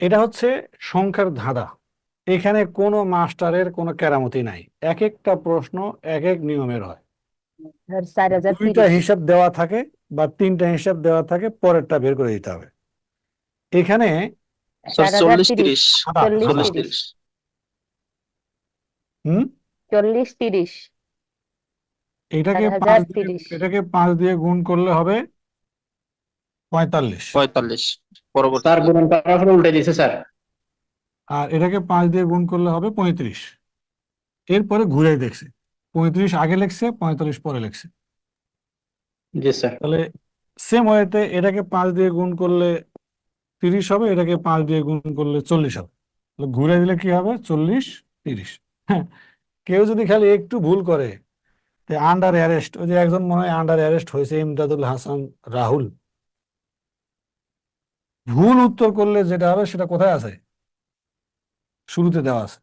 এটা হচ্ছে সংখ্যার ধাঁধা। এখানে কোনো মাস্টারের কোনো কেরামতি নাই। এক একটা প্রশ্ন এক এক নিয়মের হয়। দুইটা হিসাব দেওয়া থাকে বা তিনটা হিসাব দেওয়া থাকে পরেরটা বের করে দিতে হবে। এখানে হুম? চল্লিশ তিরিশ। এটাকে পাঁচ তিরিশ। এটাকে পাঁচ দিয়ে গুণ করলে হবে পঁয়তাল্লিশ। পঁয়তাল্লিশ। পরবর্তী স্যার গুণন করার পরে উল্টে দিছে স্যার। আর এটাকে পাঁচ দিয়ে গুণ করলে হবে পঁয়ত্রিশ। এরপরে ঘুরে দেখছে। পঁয়ত্রিশ আগে লিখছে পঁয়তাল্লিশ পরে লিখছে। জি স্যার। তাহলে সেম ওয়েতে এটাকে পাঁচ দিয়ে গুণ করলে তিরিশ হবে এটাকে পাঁচ দিয়ে গুণ করলে চল্লিশ হবে। তাহলে ঘুরে দিলে কি হবে? চল্লিশ তিরিশ। হ্যাঁ কেউ যদি খালি একটু ভুল করে আন্ডার অ্যারেস্ট ওই যে একজন মনে হয় আন্ডার অ্যারেস্ট হয়েছে ইমদাদুল হাসান রাহুল। ভুল উত্তর করলে যেটা হবে সেটা কোথায় আছে? শুরুতে দেওয়া আছে।